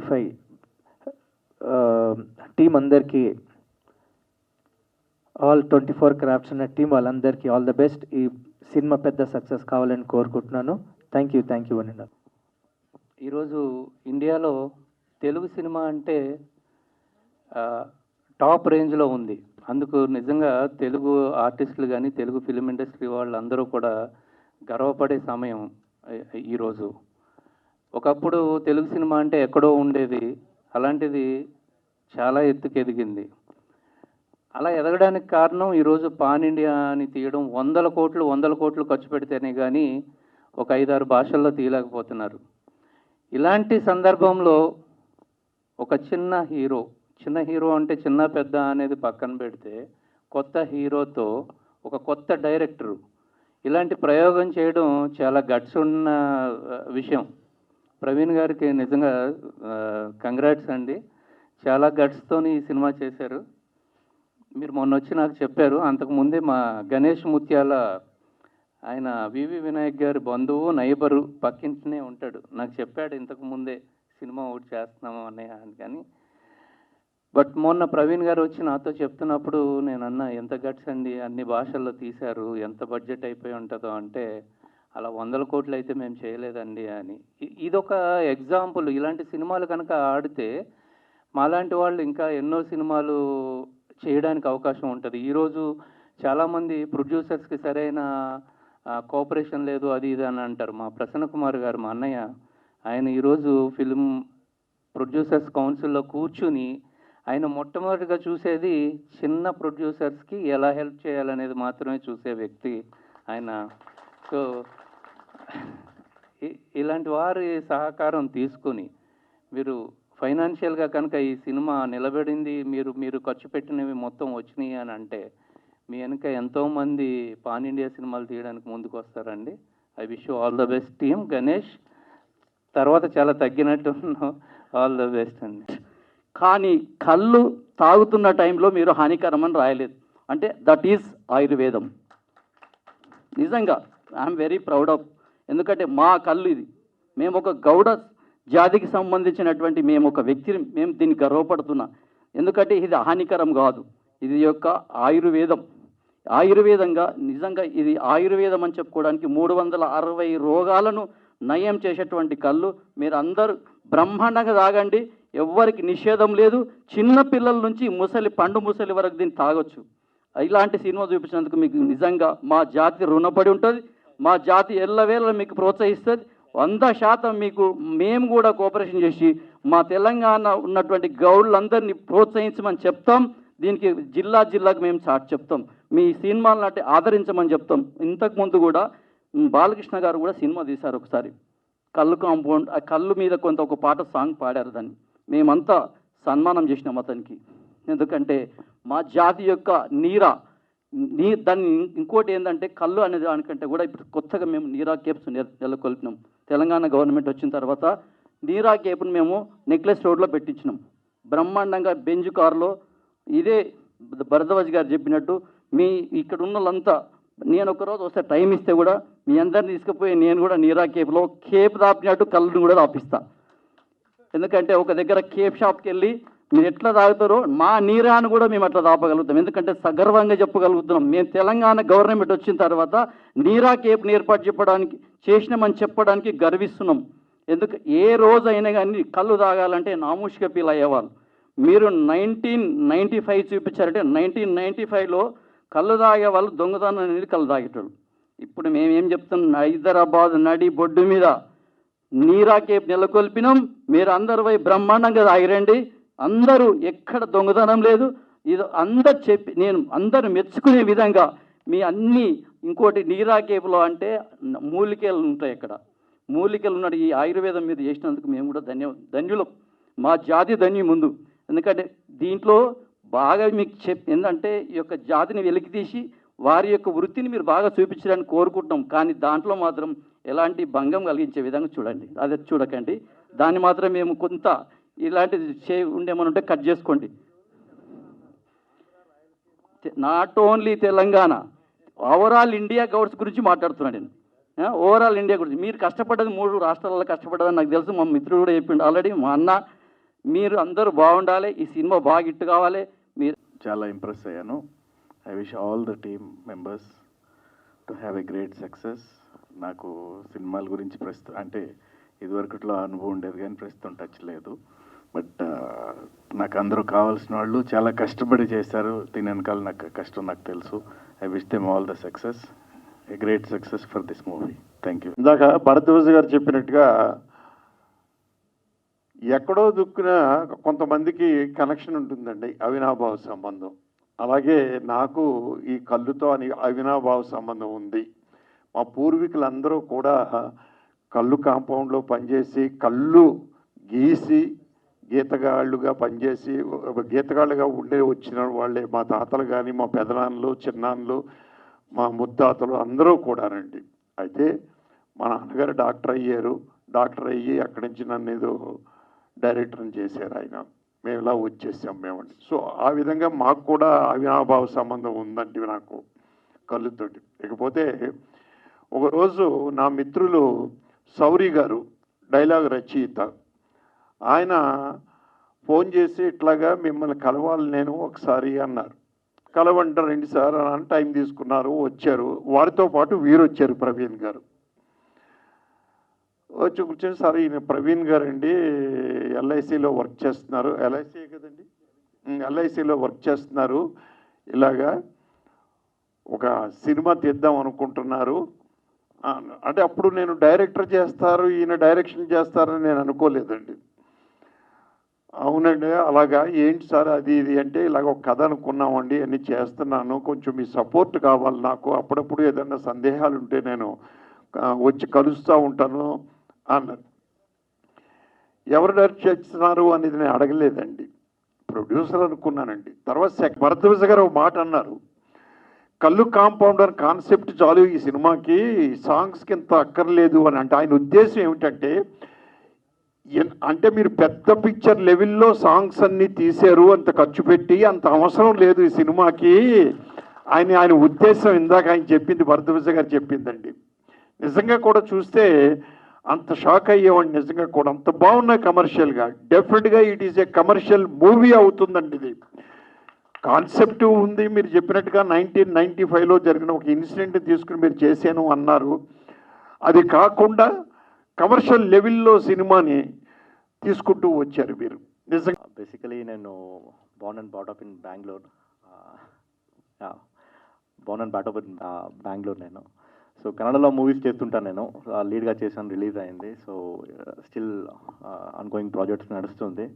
Five team అందరికీ all twenty four crafts ఉన్న team వాళ్ళందరికీ ఆల్ ద బెస్ట్ ఈ సినిమా పెద్ద సక్సెస్ కావాలని కోరుకుంటున్నాను. థ్యాంక్ యూ థ్యాంక్ యూ అని ఈరోజు ఇండియాలో తెలుగు సినిమా అంటే టాప్ రేంజ్లో ఉంది. అందుకు నిజంగా తెలుగు ఆర్టిస్టులు కానీ తెలుగు ఫిలిం ఇండస్ట్రీ వాళ్ళందరూ కూడా గర్వపడే సమయం ఈ- ఈరోజు ఒకప్పుడు తెలుగు సినిమా అంటే ఎక్కడో ఉండేది. అలాంటిది చాలా ఎత్తుకు ఎదిగింది. అలా ఎదగడానికి కారణం ఈరోజు పాన్ ఇండియా అని తీయడం. వందల కోట్లు వందల కోట్లు ఖర్చు పెడితేనే కానీ ఒక ఐదారు భాషల్లో తీయలేకపోతున్నారు. ఇలాంటి సందర్భంలో ఒక చిన్న హీరో చిన్న హీరో అంటే చిన్న పెద్ద అనేది పక్కన పెడితే కొత్త హీరోతో ఒక కొత్త డైరెక్టరు ఇలాంటి ప్రయోగం చేయడం చాలా గట్స్ ఉన్న విషయం. ప్రవీణ్ గారికి నిజంగా కంగ్రాట్స్ అండి. చాలా గట్స్తోని ఈ సినిమా చేశారు. మీరు మొన్న వచ్చి నాకు చెప్పారు. అంతకుముందే మా గణేష్ ముత్యాల ఆయన వివి వినాయక్ గారి బంధువు నైబరు పక్కింటనే ఉంటాడు. నాకు చెప్పాడు ఇంతకు ముందే సినిమా ఒకటి చేస్తున్నాము అనే అని కానీ. బట్ మొన్న ప్రవీణ్ గారు వచ్చి నాతో చెప్తున్నప్పుడు నేను అన్న ఎంత గట్స్ అండి? అన్ని భాషల్లో తీశారు. ఎంత బడ్జెట్ అయిపోయి ఉంటుందో అంటే అలా వందల కోట్లు అయితే మేము చేయలేదండి అని. ఇదొక ఎగ్జాంపుల్. ఇలాంటి సినిమాలు కనుక ఆడితే మాలాంటి వాళ్ళు ఇంకా ఎన్నో సినిమాలు చేయడానికి అవకాశం ఉంటుంది. ఈరోజు చాలామంది ప్రొడ్యూసర్స్కి సరైన కోఆపరేషన్ లేదు అది ఇది అని అంటారు. మా ప్రసన్న కుమార్ గారు మా అన్నయ్య ఆయన ఈరోజు ఫిలిం ప్రొడ్యూసర్స్ కౌన్సిల్లో కూర్చుని ఆయన మొట్టమొదటిగా చూసేది చిన్న ప్రొడ్యూసర్స్కి ఎలా హెల్ప్ చేయాలనేది మాత్రమే చూసే వ్యక్తి ఆయన. సో ఇలాంటి వారి సహకారం తీసుకొని మీరు ఫైనాన్షియల్గా కనుక ఈ సినిమా నిలబడింది మీరు మీరు ఖర్చు పెట్టినవి మొత్తం వచ్చినాయి అని అంటే మీ వెనుక ఎంతోమంది పాన్ ఇండియా సినిమాలు తీయడానికి ముందుకు వస్తారండి I wish all the best team Ganesh. తర్వాత చాలా తగ్గినట్టు ఆల్ ద బెస్ట్ అండి. కానీ కళ్ళు తాగుతున్న టైంలో మీరు హానికరం అని రాయలేదు. అంటే దట్ ఈజ్ ఆయుర్వేదం. నిజంగా ఐఎమ్ వెరీ ప్రౌడ్ ఆఫ్ ఎందుకంటే మా కళ్ళు ఇది. మేము ఒక గౌడ జాతికి సంబంధించినటువంటి మేము ఒక వ్యక్తిని మేము దీన్ని గర్వపడుతున్నా. ఎందుకంటే ఇది హానికరం కాదు. ఇది యొక్క ఆయుర్వేదం. ఆయుర్వేదంగా నిజంగా ఇది ఆయుర్వేదం అని చెప్పుకోవడానికి మూడు వందల అరవై రోగాలను నయం చేసేటువంటి కళ్ళు మీరు అందరూ బ్రహ్మాండంగా తాగండి. ఎవ్వరికి నిషేధం లేదు. చిన్న పిల్లల నుంచి ముసలి పండు ముసలి వరకు దీన్ని తాగొచ్చు. ఇలాంటి సినిమా చూపించినందుకు మీకు నిజంగా మా జాతి రుణపడి ఉంటుంది. మా జాతి ఎల్లవేళ మీకు ప్రోత్సహిస్తుంది. వంద శాతం మీకు మేము కూడా కోఆపరేషన్ చేసి మా తెలంగాణ ఉన్నటువంటి గౌడ్లందరినీ ప్రోత్సహించమని చెప్తాం. దీనికి జిల్లా జిల్లాకు మేము చాటి చెప్తాం. మీ సినిమాలను అంటే ఆదరించమని చెప్తాం. ఇంతకుముందు కూడా బాలకృష్ణ గారు కూడా సినిమా తీశారు ఒకసారి. కళ్ళు కాంపౌండ్ ఆ కళ్ళు మీద కొంత ఒక పాట సాంగ్ పాడారు దాన్ని. మేమంతా సన్మానం చేసినాం అతనికి. ఎందుకంటే మా జాతి యొక్క నీరా నీ దాన్ని ఇంకోటి ఏంటంటే కళ్ళు అనే దానికంటే కూడా ఇప్పుడు కొత్తగా మేము నీరా కేప్స్ నెలకొల్పినాం. తెలంగాణ గవర్నమెంట్ వచ్చిన తర్వాత నీరా కేప్ను మేము నెక్లెస్ రోడ్లో పెట్టించినాం. బ్రహ్మాండంగా బెంజ్ కారులో ఇదే భరద్వాజ్ గారు చెప్పినట్టు మీ ఇక్కడ ఉన్న వాళ్ళంతా నేను ఒక రోజు వస్తే టైం ఇస్తే కూడా మీ అందరిని తీసుకుపోయి నేను కూడా నీరా కేప్లో కేప్ దాపినట్టు కళ్ళను కూడా దాపిస్తా. ఎందుకంటే ఒక దగ్గర కేప్ షాప్కి వెళ్ళి మీరు ఎట్లా తాగుతారో మా నీరాను కూడా మేము అట్లా తాపగలుగుతాం. ఎందుకంటే సగర్వంగా చెప్పగలుగుతున్నాం. మేము తెలంగాణ గవర్నమెంట్ వచ్చిన తర్వాత నీరా కేప్ని ఏర్పాటు చెప్పడానికి చేసినామని చెప్పడానికి గర్విస్తున్నాం. ఎందుకు ఏ రోజైనా కానీ కళ్ళు తాగాలంటే నామూషిక ఫీల్ అయ్యేవాళ్ళు. మీరు నైన్టీన్ నైంటీ ఫైవ్ చూపించారంటే నైన్టీన్ నైంటీ ఫైవ్లో కళ్ళు తాగే వాళ్ళు దొంగతనం అనేది కళ్ళు తాగేటోళ్ళు. ఇప్పుడు మేమేం చెప్తున్నాం? హైదరాబాద్ నడి బొడ్డు మీద నీరా కేప్ నెలకొల్పినాం. మీరు అందరు పోయి బ్రహ్మాండంగా తాగిరండి. అందరూ ఎక్కడ దొంగతనం లేదు. ఇది అందరు చెప్పి నేను అందరు మెచ్చుకునే విధంగా మీ అన్ని ఇంకోటి నీరాకేపులో అంటే మూలికలు ఉంటాయి ఇక్కడ మూలికలు ఉన్న ఈ ఆయుర్వేదం మీద చేసినందుకు మేము కూడా ధన్య ధన్యులం. మా జాతి ధన్యం ముందు. ఎందుకంటే దీంట్లో బాగా మీకు చెప్ ఏంటంటే ఈ యొక్క జాతిని వెలికి తీసి వారి యొక్క వృత్తిని మీరు బాగా చూపించడానికి కోరుకుంటున్నాం. కానీ దాంట్లో మాత్రం ఎలాంటి భంగం కలిగించే విధంగా చూడండి. అది చూడకండి. దాన్ని మాత్రం మేము కొంత ఇలాంటిది చే ఉండేమని ఉంటే కట్ చేసుకోండి. Not only Telangana. Overall India గవర్స్ గురించి మాట్లాడుతున్నాను నేను. ఓవరాల్ ఇండియా గురించి. మీరు కష్టపడ్డది మూడు రాష్ట్రాలలో కష్టపడ్డదని నాకు తెలుసు. మా మిత్రుడు కూడా చెప్పిండు ఆల్రెడీ. మా అన్న మీరు అందరూ బాగుండాలి. ఈ సినిమా బాగా ఇట్టు కావాలి. మీరు చాలా ఇంప్రెస్ అయ్యాను. I wish all the team members to have a great success. నాకు సినిమాల గురించి ప్రస్తుతం అంటే ఇదివరకట్లో అనుభవం ఉండేది కానీ ప్రస్తుతం టచ్ లేదు. బట్ నాకు అందరూ కావాల్సిన వాళ్ళు చాలా కష్టపడి చేశారు. దీని వెనకాల నాకు కష్టం నాకు తెలుసు. I wish them all the success a great success for this movie thank you ఇందాక భరద్వాజ్ గారు చెప్పినట్టుగా ఎక్కడో దుక్కున కొంతమందికి కనెక్షన్ ఉంటుందండి. అవినాభావ సంబంధం. అలాగే నాకు ఈ కళ్ళుతో అని అవినాభావ సంబంధం ఉంది. మా పూర్వీకులందరూ కూడా కళ్ళు కాంపౌండ్లో పనిచేసి కళ్ళు గీసి గీతగాళ్ళుగా పనిచేసి గీతగాళ్ళుగా ఉండే వచ్చిన వాళ్ళే మా తాతలు కానీ మా పెదనాన్నలు చిన్నాన్నలు మా ముత్తాతలు అందరూ కూడానండి. అయితే మా నాన్నగారు డాక్టర్ అయ్యారు. డాక్టర్ అయ్యి అక్కడి నుంచి నన్ను ఏదో డైరెక్టర్ని చేశారు ఆయన. మేము ఇలా వచ్చేసాం మేమండి. సో ఆ విధంగా మాకు కూడా అవినాభావ సంబంధం ఉందండి నాకు కళ్ళుతోటి. ఇకపోతే ఒకరోజు నా మిత్రులు సౌరి గారు డైలాగ్ రచయిత ఆయన ఫోన్ చేసి ఇట్లాగా మిమ్మల్ని కలవాలి నేను ఒకసారి అన్నారు. కలవంటారండి సార్ అని టైం తీసుకున్నారు వచ్చారు. వారితో పాటు వీరు వచ్చారు ప్రవీణ్ గారు. వచ్చి కూర్చొని సార్ ఈయన ప్రవీణ్ గారు అండి ఎల్ఐసిలో వర్క్ చేస్తున్నారు. ఎల్ఐసి కదండి? ఎల్ఐసిలో వర్క్ చేస్తున్నారు. ఇలాగా ఒక సినిమా తీద్దాం అనుకుంటున్నారు. అంటే అప్పుడు నేను డైరెక్టర్ చేస్తారు ఈయన డైరెక్షన్ చేస్తారని నేను అనుకోలేదండి. అవునండి అలాగా. ఏంటి సార్ అది ఇది అంటే ఇలాగ ఒక కథ అనుకున్నామండి అన్ని చేస్తున్నాను. కొంచెం మీ సపోర్ట్ కావాలి నాకు. అప్పుడప్పుడు ఏదైనా సందేహాలు ఉంటే నేను వచ్చి కలుస్తూ ఉంటాను అన్నారు ఎవరు డైరెక్ట్ చేస్తున్నారు అనేది నేను అడగలేదండి. ప్రొడ్యూసర్ అనుకున్నానండి. తర్వాత సెక్ భరద్వాజ గారు ఒక మాట అన్నారు. కళ్ళు కాంపౌండర్ కాన్సెప్ట్ చాలు ఈ సినిమాకి సాంగ్స్కి ఇంత అక్కర్లేదు అని. అంటే ఆయన ఉద్దేశం ఏమిటంటే అంటే మీరు పెద్ద పిక్చర్ లెవెల్లో సాంగ్స్ అన్ని తీశారు అంత ఖర్చు పెట్టి అంత అవసరం లేదు ఈ సినిమాకి. ఆయన ఆయన ఉద్దేశం ఇందాక ఆయన చెప్పింది భరద్వాజ గారు చెప్పిందండి. నిజంగా కూడా చూస్తే అంత షాక్ అయ్యేవాడిని నిజంగా కూడా అంత బాగున్నాయి కమర్షియల్గా డెఫినెట్గా it is a commercial movie అవుతుందండి ఇది. కాన్సెప్ట్ ఉంది మీరు చెప్పినట్టుగా నైన్టీన్ నైన్టీ ఫైవ్లో జరిగిన ఒక ఇన్సిడెంట్ తీసుకుని మీరు చేశాను అన్నారు. అది కాకుండా కమర్షియల్ లెవెల్లో సినిమాని తీసుకుంటూ వచ్చారు మీరు నిజంగా uh, బేసికలీ నేను born and brought up in Bengaluru born and brought up in Bengaluru నేను. సో కన్నడలో మూవీస్ చేస్తుంటాను నేను. Uh, లీడ్గా చేశాను రిలీజ్ అయింది. సో స్టిల్ అన్గోయింగ్ ప్రాజెక్ట్స్ నడుస్తుంది.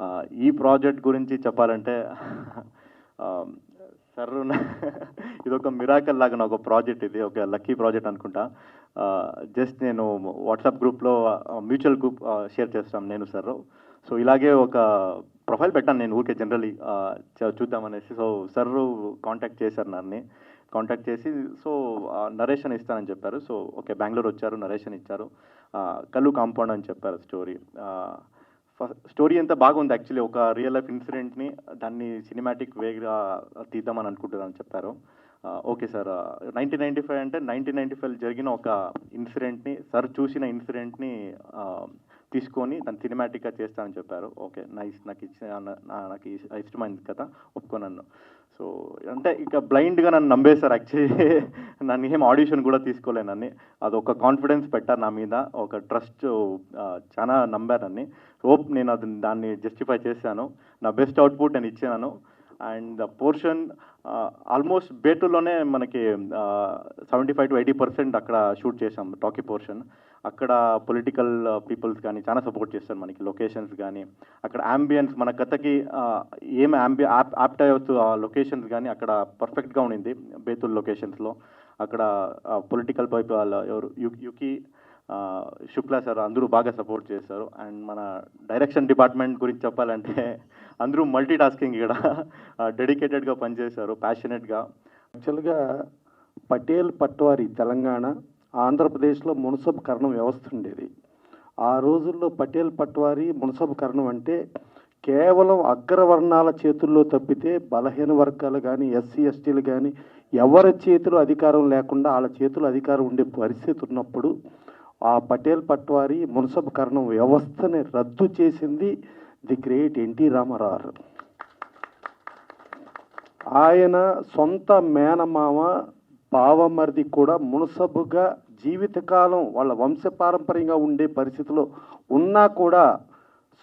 Uh, ఈ ప్రాజెక్ట్ గురించి చెప్పాలంటే um, సర్ ఇది ఒక మిరాకల్ లాగా నా ఒక ప్రాజెక్ట్ ఇది ఒక లక్కీ ప్రాజెక్ట్ అనుకుంటా. జస్ట్ నేను వాట్సాప్ గ్రూప్లో మ్యూచువల్ గ్రూప్ షేర్ చేస్తాను నేను సర్రు. సో ఇలాగే ఒక ప్రొఫైల్ పెట్టాను నేను ఊరికే జనరలీ చూద్దామనేసి. సో సర్రు కాంటాక్ట్ చేశారు నన్ను. కాంటాక్ట్ చేసి సో నరేషన్ ఇస్తానని చెప్పారు. సో ఓకే బెంగళూరు వచ్చారు నరేషన్ ఇచ్చారు. కళ్ళు కల్లు కాంపౌండ్ అని చెప్పారు స్టోరీ స్టోరీ ఎంత బాగుంది యాక్చువల్లీ. ఒక రియల్ లైఫ్ ఇన్సిడెంట్ని దాన్ని సినిమాటిక్ వేగా తీద్దామని అనుకుంటున్నాను చెప్పారు. Okay sir. Nineteen ninety five అంటే నైన్టీన్ నైంటీ ఫైవ్ జరిగిన ఒక ఇన్సిడెంట్ని సార్ చూసిన ఇన్సిడెంట్ని తీసుకొని దాన్ని సినిమాటిక్గా చేస్తానని చెప్పారు. Okay nice. నాకు ఇచ్చిన నా- నాకు ఇష్టమైంది కదా ఒప్పుకోనన్ను సో అంటే ఇక బ్లైండ్గా నన్ను నమ్మేశారు యాక్చువల్లీ నన్ను ఏం ఆడిషన్ కూడా తీసుకోలేనని అది ఒక కాన్ఫిడెన్స్ పెట్టారు నా మీద. ఒక ట్రస్ట్ చాలా నమ్మారు అన్ని హోప్ నేను అది దాన్ని జస్టిఫై చేశాను. నా బెస్ట్ అవుట్పుట్ నేను ఇచ్చాను. అండ్ ద పోర్షన్ ఆల్మోస్ట్ బేటులోనే మనకి seventy five to eighty percent అక్కడ షూట్ చేసాం టాకీ పోర్షన్. అక్కడ పొలిటికల్ పీపుల్స్ కానీ చాలా సపోర్ట్ చేస్తారు మనకి లొకేషన్స్ కానీ. అక్కడ అంబియన్స్ మన కథకి ఆ, ఏం యాప్ యాప్ట్ అయ్యవచ్చు ఆ లొకేషన్స్ కానీ అక్కడ పర్ఫెక్ట్గా ఉండింది బేతుల్ లొకేషన్స్లో. అక్కడ పొలిటికల్ పైప్ వాళ్ళ ఎవరు యు- యుకి శుక్లా సార్ అందరూ బాగా సపోర్ట్ చేస్తారు అండ్ మన డైరెక్షన్ డిపార్ట్మెంట్ గురించి చెప్పాలంటే అందరూ మల్టీ టాస్కింగ్ ఇక్కడ డెడికేటెడ్గా పనిచేశారు ప్యాషనెట్గా యాక్చువల్గా పటేల్ పట్వారి తెలంగాణ ఆంధ్రప్రదేశ్లో మున్సబ్ కరణం వ్యవస్థ ఉండేది. ఆ రోజుల్లో పటేల్ పట్వారి మున్సబ్ కరణం అంటే కేవలం అగ్రవర్ణాల చేతుల్లో తప్పితే బలహీన వర్గాలు కానీ ఎస్సీ ఎస్టీలు కానీ ఎవరి చేతిలో అధికారం లేకుండా వాళ్ళ చేతిలో అధికారం ఉండే పరిస్థితి ఉన్నప్పుడు ఆ పటేల్ పట్వారి మున్సబ్ కరణం వ్యవస్థని రద్దు చేసింది ది గ్రేట్ ఎన్టీ రామారావు. ఆయన సొంత మేనమామ బావమరిది కూడా మునసబుగా జీవితకాలం వాళ్ళ వంశపారంపర్యంగా ఉండే పరిస్థితిలో ఉన్నా కూడా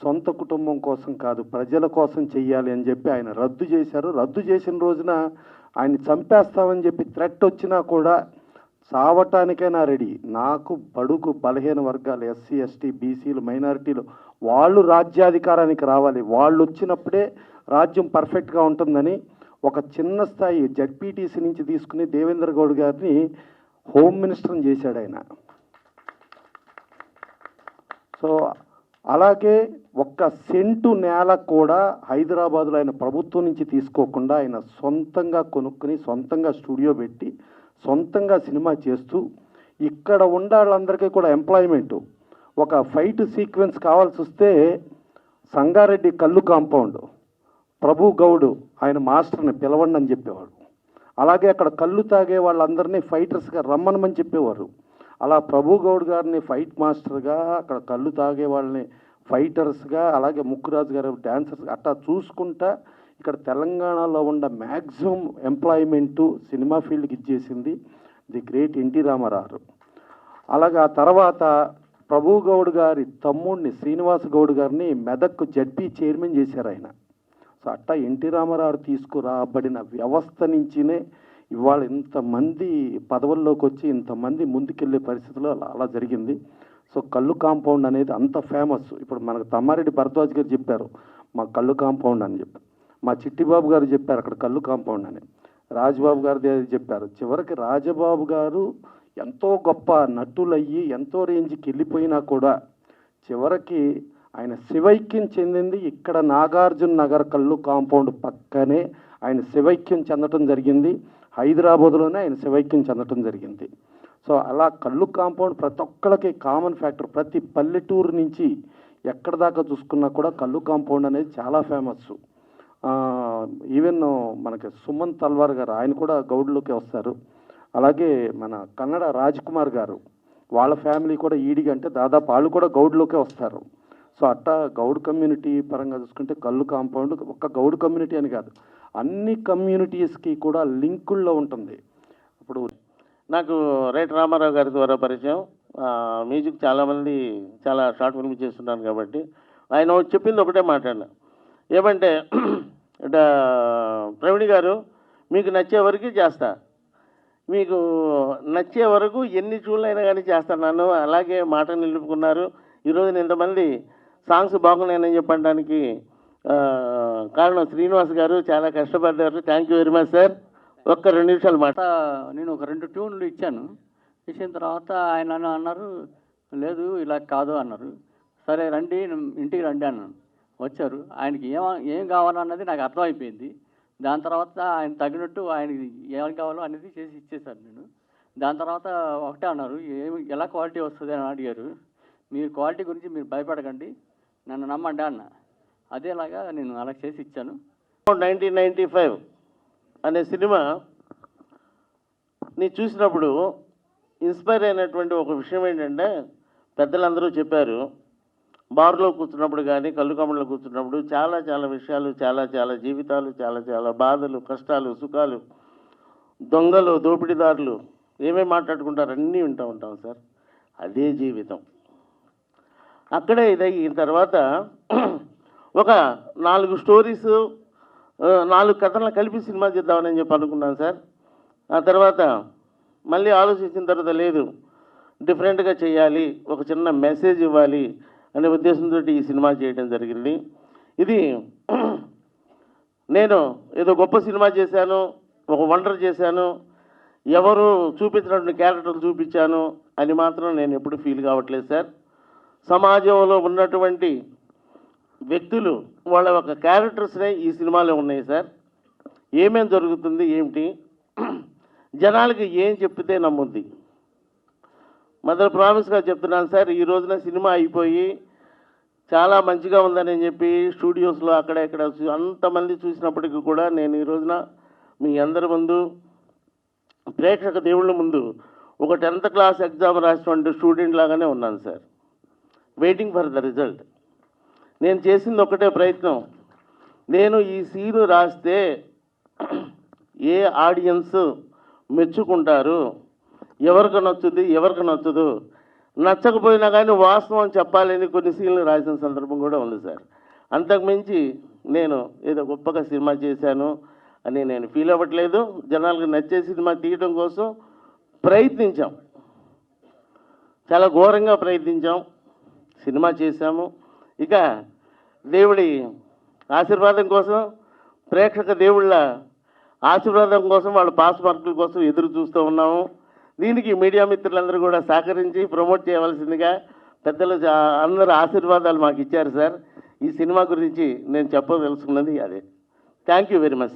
సొంత కుటుంబం కోసం కాదు ప్రజల కోసం చెయ్యాలి అని చెప్పి ఆయన రద్దు చేశారు. రద్దు చేసిన రోజున ఆయన చంపేస్తామని చెప్పి థ్రెట్ వచ్చినా కూడా చావటానికైనా రెడీ. నాకు బడుగు బలహీన వర్గాలు ఎస్సీ ఎస్టీ బీసీలు మైనారిటీలు వాళ్ళు రాజ్యాధికారానికి రావాలి. వాళ్ళు వచ్చినప్పుడే రాజ్యం పర్ఫెక్ట్గా ఉంటుందని ఒక చిన్న స్థాయి జడ్పీటీసీ నుంచి తీసుకుని దేవేంద్ర గౌడ్ గారిని హోమ్ మినిస్టర్ని చేశాడు ఆయన. సో అలాగే ఒక్క సెంటు నేల కూడా హైదరాబాద్లో ఆయన ప్రభుత్వం నుంచి తీసుకోకుండా ఆయన సొంతంగా కొనుక్కుని సొంతంగా స్టూడియో పెట్టి సొంతంగా సినిమా చేస్తూ ఇక్కడ ఉండే వాళ్ళందరికీ కూడా ఎంప్లాయ్మెంటు ఒక ఫైట్ సీక్వెన్స్ కావాల్సి వస్తే సంగారెడ్డి కళ్ళు కాంపౌండ్ ప్రభు గౌడ్ ఆయన మాస్టర్ని పిలవండి అని చెప్పేవాడు. అలాగే అక్కడ కళ్ళు తాగే వాళ్ళందరినీ ఫైటర్స్గా రమ్మనమని చెప్పేవారు. అలా ప్రభు గౌడ్ గారిని ఫైట్ మాస్టర్గా అక్కడ కళ్ళు తాగే వాళ్ళని ఫైటర్స్గా అలాగే ముక్కురాజు గారు డాన్సర్స్ అట్టా చూసుకుంటా ఇక్కడ తెలంగాణలో ఉన్న మ్యాక్సిమం ఎంప్లాయ్మెంటు సినిమా ఫీల్డ్కి ఇచ్చేసింది ది గ్రేట్ ఎన్టీ రామారావు. అలాగే ఆ తర్వాత ప్రభు గౌడ్ గారి తమ్ముడిని శ్రీనివాస్ గౌడ్ గారిని మెదక్ జడ్పీ చైర్మన్ చేశారు ఆయన. సో అట్టా ఎన్టీ రామారావు తీసుకురాబడిన వ్యవస్థ నుంచినే ఇవాళ ఇంతమంది పదవుల్లోకి వచ్చి ఇంతమంది ముందుకెళ్ళే పరిస్థితుల్లో అలా అలా జరిగింది. సో కళ్ళు కాంపౌండ్ అనేది అంత ఫేమస్. ఇప్పుడు మనకు తమ్మారెడ్డి భరద్వాజ్ గారు చెప్పారు మా కళ్ళు కాంపౌండ్ అని చెప్పి. మా చిట్టిబాబు గారు చెప్పారు అక్కడ కళ్ళు కాంపౌండ్ అని. రాజబాబు గారు చెప్పారు. చివరికి రాజబాబు గారు ఎంతో గొప్ప నటులయ్యి ఎంతో రేంజ్కి వెళ్ళిపోయినా కూడా చివరికి ఆయన శివైక్యం చెందింది ఇక్కడ నాగార్జున నగర్ కళ్ళు కాంపౌండ్ పక్కనే ఆయన శివైక్యం చెందటం జరిగింది. హైదరాబాద్లోనే ఆయన శివైక్యం చెందటం జరిగింది. సో అలా కళ్ళు కాంపౌండ్ ప్రతి ఒక్కరికి కామన్ ఫ్యాక్టర్ ప్రతి పల్లెటూరు నుంచి ఎక్కడ దాకా చూసుకున్నా కూడా కళ్ళు కాంపౌండ్ అనేది చాలా ఫేమస్ ఈవెన్ మనకి సుమన్ తల్వార్ గారు ఆయన కూడా గౌడ్లోకి వస్తారు. అలాగే మన కన్నడ రాజ్ కుమార్ గారు వాళ్ళ ఫ్యామిలీ కూడా ఈడిగా అంటే దాదాపు వాళ్ళు కూడా గౌడ్లోకే వస్తారు. సో అట్టా గౌడ్ కమ్యూనిటీ పరంగా చూసుకుంటే కళ్ళు కాంపౌండ్ ఒక్క గౌడ్ కమ్యూనిటీ అని కాదు అన్ని కమ్యూనిటీస్కి కూడా లింకుల్లో ఉంటుంది. ఇప్పుడు నాకు రైట్ రామారావు గారి ద్వారా పరిచయం. మ్యూజిక్ చాలామంది చాలా షార్ట్ ఫిల్మ్ చేస్తున్నాను కాబట్టి. ఆయన చెప్పింది ఒకటే మాట్లాడిన. ఏమంటే ఇట ప్రవీణ్ గారు మీకు నచ్చే వరకు చేస్తా. మీకు నచ్చే వరకు ఎన్ని చూడలైనా కానీ చేస్తున్నాను అలాగే మాట నిలుపుకున్నారు. ఈరోజు ఇంతమంది సాంగ్స్ బాగున్నాయని చెప్పడానికి కారణం శ్రీనివాస్ గారు చాలా కష్టపడ్డారు. Thank you very much sir ఒక్క రెండు నిమిషాలు మాట. నేను ఒక రెండు ట్యూన్లు ఇచ్చాను. ఇచ్చిన తర్వాత ఆయన అన్నారు లేదు ఇలా కాదు అన్నారు. సరే రండి ఇంటికి రండి అన్నాను. వచ్చారు. ఆయనకి ఏం ఏం కావాలన్నది నాకు అర్థమైపోయింది. దాని తర్వాత ఆయన తగినట్టు ఆయన ఏం కావాలో అనేది చేసి ఇచ్చేసాను నేను దాని తర్వాత ఒకటే అన్నారు ఏమి ఎలా క్వాలిటీ వస్తుంది? అని అడిగారు. మీరు క్వాలిటీ గురించి మీరు భయపడకండి నన్ను నమ్మండి అన్న. అదేలాగా నేను అలా చేసి ఇచ్చాను. నైన్టీన్ నైంటీ ఫైవ్ అనే సినిమా నీ చూసినప్పుడు ఇన్స్పైర్ అయినటువంటి ఒక విషయం ఏంటంటే పెద్దలందరూ చెప్పారు బార్లో కూర్చున్నప్పుడు కానీ కళ్ళు కమ్మలో కూర్చున్నప్పుడు చాలా చాలా విషయాలు చాలా చాలా జీవితాలు చాలా చాలా బాధలు కష్టాలు సుఖాలు దొంగలు దోపిడీదారులు ఏమేమి మాట్లాడుకుంటారు అన్నీ వింటూ ఉంటాం సార్. అదే జీవితం. అక్కడే ఇదయిన తర్వాత ఒక నాలుగు స్టోరీస్ నాలుగు కథలను కలిపి సినిమా చేద్దామని చెప్పి అనుకున్నాను సార్. ఆ తర్వాత మళ్ళీ ఆలోచించిన తర్వాత లేదు డిఫరెంట్గా చేయాలి ఒక చిన్న మెసేజ్ ఇవ్వాలి అనే ఉద్దేశంతో ఈ సినిమా చేయడం జరిగింది. ఇది నేను ఏదో గొప్ప సినిమా చేశాను ఒక వండర్ చేశాను ఎవరు చూపించినటువంటి క్యారెక్టర్లు చూపించాను అని మాత్రం నేను ఎప్పుడు ఫీల్ కావట్లేదు సార్. సమాజంలో ఉన్నటువంటి వ్యక్తులు వాళ్ళ యొక్క క్యారెక్టర్స్నే ఈ సినిమాలో ఉన్నాయి సార్. ఏమేం జరుగుతుంది ఏమిటి? జనాలకి ఏం చెప్తే నమ్ముద్ది. మదర్ ప్రామిస్గా చెప్తున్నాను సార్ ఈ రోజున సినిమా అయిపోయి చాలా మంచిగా ఉందని చెప్పి స్టూడియోస్లో అక్కడ ఇక్కడ అంతమంది చూసినప్పటికీ కూడా నేను ఈ రోజున మీ అందరి ముందు ప్రేక్షక దేవుళ్ళ ముందు ఒక టెన్త్ క్లాస్ ఎగ్జామ్ రాసినటువంటి స్టూడెంట్ లాగానే ఉన్నాను sir. Waiting for the result. నేను చేసింది ఒకటే ప్రయత్నం. నేను ఈ సీను రాస్తే ఏ ఆడియన్స్ మెచ్చుకుంటారు ఎవరికి నచ్చుద్ది ఎవరికి నచ్చదు. నచ్చకపోయినా కానీ వాస్తవం చెప్పాలని కొన్ని సీన్లు రాసిన సందర్భం కూడా ఉంది సార్. అంతకుమించి నేను ఏదో గొప్పగా సినిమా చేశాను అని నేను ఫీల్ అవ్వట్లేదు. జనాలకు నచ్చే సినిమా తీయడం కోసం ప్రయత్నించాం. చాలా ఘోరంగా ప్రయత్నించాం. సినిమా చేశాము. ఇక దేవుడి ఆశీర్వాదం కోసం ప్రేక్షక దేవుళ్ళ ఆశీర్వాదం కోసం వాళ్ళ పాస్ మార్కుల కోసం ఎదురు చూస్తూ ఉన్నాము. దీనికి మీడియా మిత్రులందరూ కూడా సహకరించి ప్రమోట్ చేయవలసిందిగా పెద్దలు అందరూ ఆశీర్వాదాలు మాకు ఇచ్చారు సార్. ఈ సినిమా గురించి నేను చెప్పదలుచుకున్నది అదే. Thank you very much